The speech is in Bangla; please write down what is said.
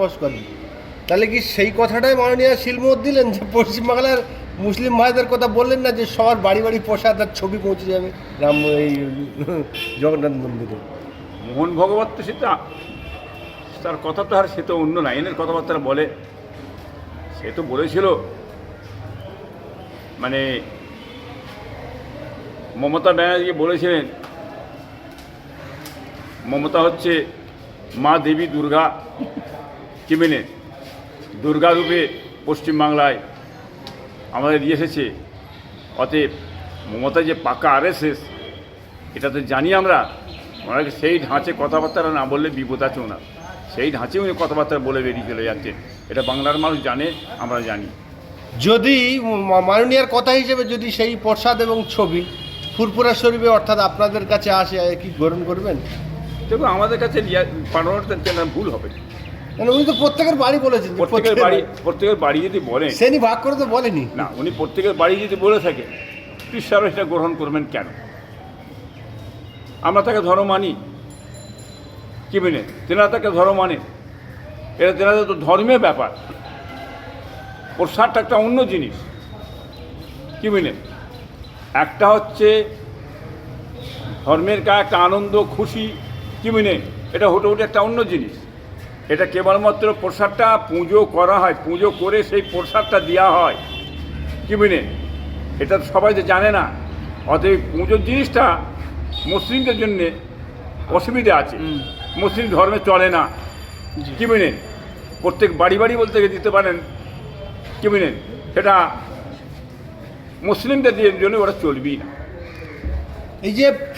বসবাস করেন। তাহলে কি সেই কথাটাই মাননীয় শিলমোহর দিলেন যে পশ্চিমবাংলার মুসলিম ভাইদের কথা বললেন না যে সবার বাড়ি বাড়ি প্রসাদ আর ছবি পৌঁছে যাবে রাম এই জগন্নাথ মন্দিরে? মোহন ভগবত তো সেটা তার কথা তো আর সে তো অন্য লাইনের কথাবার্তা বলে। সে তো বলেছিল মানে মমতা ব্যানার্জি বলেছিলেন, মমতা হচ্ছে মা দেবী দুর্গা। কিমেনে দুর্গারূপে পশ্চিমবাংলায় আমাদের দিয়ে এসেছে। অতএব মমতা যে পাকা আরএসএস এটা তো জানি আমরা। ওনাকে সেই ঢাঁচে কথাবার্তা না বললে বিপদ আছে ওনার। সেই ঢাঁচে উনি কথাবার্তা বলে বেরিয়ে চলে যাচ্ছেন। এটা বাংলার মানুষ জানে আমরা জানি। যদি মাননীয়ার কথা হিসেবে যদি সেই প্রসাদ এবং ছবি ফুরপুরা শরীফে অর্থাৎ আপনাদের কাছে আসে কি গ্রহণ করবেন? দেখুন আমাদের কাছে পাঠানোটা ভুল হবে মানে উনি তো প্রত্যেকের বাড়ি বলেছেন প্রত্যেকের বাড়ি প্রত্যেকের বাড়ি যদি বলেন শ্রেণি ভাগ করে তো বলেনি। না উনি প্রত্যেকের বাড়ি যদি বলে থাকে কৃষ্ণারও সেটা গ্রহণ করবেন কেন? আমরা তাকে ধর্ম মানি। কি মেনে তেনারা তাকে ধর্ম মানে। এটা তেনাদের তো ধর্মের ব্যাপার। প্রসাদটা একটা অন্য জিনিস। কি মেনে একটা হচ্ছে ধর্মের কা একটা আনন্দ খুশি। কি মেনে এটা হোটে হোটে একটা অন্য জিনিস। এটা কেবলমাত্র প্রসাদটা পুজো করা হয় পুজো করে সেই প্রসাদটা দেওয়া হয়। কি মেনে এটা তো সবাই তো জানে না। অতএব পুজোর জিনিসটা মুসলিমদের জন্যে অসুবিধা আছে। মুসলিম ধর্মে চলে না। কি মেনে প্রত্যেক বাড়ি বাড়ি বলতে গিয়ে দিতে পারেন। কি মেনে সেটা মুসলিমদের জন্য ওরা চলবেই না। এই যে